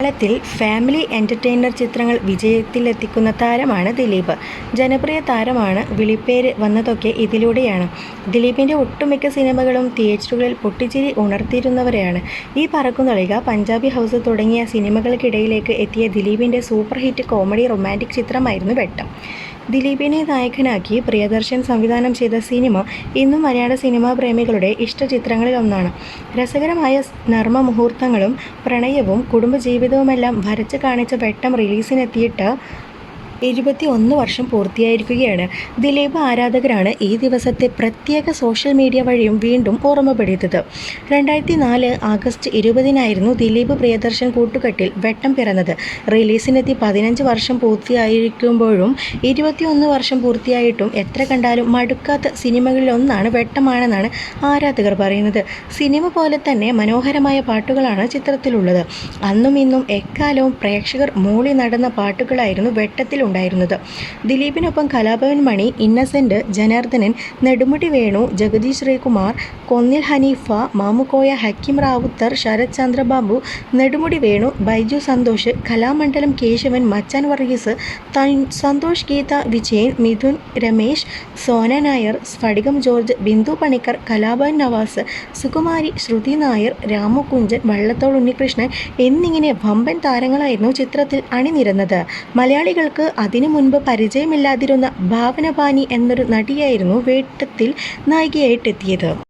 മലയാളത്തിൽ family entertainer ചിത്രങ്ങൾ വിജയത്തിലെത്തിക്കുന്ന താരമാണ് ദിലീപ്. ജനപ്രിയ താരമാണ് വിളിപ്പേര് വന്നതൊക്കെ ഇതിലൂടെയാണ്. ദിലീപിന്റെ ഒട്ടുമിക്ക സിനിമകളും തിയേറ്ററുകളിൽ പൊട്ടിച്ചിരി ഉണർത്തിയിരുന്നവരെയാണ് ഈ പറക്കുന്നൊളിക പഞ്ചാബി ഹൗസ് തുടങ്ങിയ സിനിമകൾക്കിടയിലേക്ക് എത്തിയ ദിലീപിന്റെ സൂപ്പർ ഹിറ്റ് കോമഡി റൊമാന്റിക് ചിത്രമായിരുന്നു വെട്ടം. ദിലീപിനെ നായകനാക്കി പ്രിയദർശൻ സംവിധാനം ചെയ്ത സിനിമ ഇന്നും മലയാള സിനിമാ പ്രേമികളുടെ ഇഷ്ടചിത്രങ്ങളിൽ ഒന്നാണ് രസകരമായ നർമ്മ മുഹൂർത്തങ്ങളും പ്രണയവും കുടുംബജീവിതവുമെല്ലാം വരച്ച് കാണിച്ച വെട്ടം റിലീസിനെത്തിയിട്ട് ഇരുപത്തിയൊന്ന് വർഷം പൂർത്തിയായിരിക്കുകയാണ്. ദിലീപ് ആരാധകരാണ് ഈ ദിവസത്തെ പ്രത്യേക സോഷ്യൽ മീഡിയ വഴിയും വീണ്ടും ഓർമ്മപ്പെടുത്തത് രണ്ടായിരത്തി നാല് ആഗസ്റ്റ് ഇരുപതിനായിരുന്നു ദിലീപ് പ്രിയദർശൻ കൂട്ടുകെട്ടിൽ വെട്ടം പിറന്നത്. റിലീസിനെത്തി പതിനഞ്ച് വർഷം പൂർത്തിയായിരിക്കുമ്പോഴും ഇരുപത്തിയൊന്ന് വർഷം പൂർത്തിയായിട്ടും എത്ര കണ്ടാലും മടുക്കാത്ത സിനിമകളിലൊന്നാണ് വെട്ടമാണെന്നാണ് ആരാധകർ പറയുന്നത്. സിനിമ പോലെ തന്നെ മനോഹരമായ പാട്ടുകളാണ് ചിത്രത്തിലുള്ളത്. അന്നും ഇന്നും എക്കാലവും പ്രേക്ഷകർ മൂളി നടന്ന പാട്ടുകളായിരുന്നു വെട്ടത്തിലുണ്ടായിരുന്നത്. ദിലീപിനൊപ്പം കലാഭവൻ മണി, ഇന്നസെന്റ്, ജനാർദ്ദനൻ, നെടുമുടി വേണു, ജഗതി ശ്രീകുമാർ, കൊന്നിൽ ഹനീഫ, മാമുക്കോയ, ഹക്കിം റാവുത്തർ, ശരത് ചന്ദ്രബാബു, നെടുമുടി വേണു, ബൈജു സന്തോഷ്, കലാമണ്ഡലം കേശവൻ, മച്ചാൻ വർഗീസ്, സന്തോഷ് ഗീത വിജയൻ, മിഥുൻ രമേശ്, സോന നായർ, സ്ഫടികം ജോർജ്, ബിന്ദു പണിക്കർ, കലാഭവൻ നവാസ്, സുകുമാരി, ശ്രുതി നായർ, രാമു കുഞ്ചൻ, വള്ളത്തോൾ ഉണ്ണികൃഷ്ണൻ എന്നിങ്ങനെ വമ്പൻ താരങ്ങളായിരുന്നു ചിത്രത്തിൽ അണിനിരന്നത്. മലയാളികൾക്ക് അതിനു മുൻപ് പരിചയമില്ലാതിരുന്ന ഭാവന ബാനി എന്നൊരു നടിയായിരുന്നു വേട്ടത്തിൽ നായികയായിട്ടെത്തിയത്.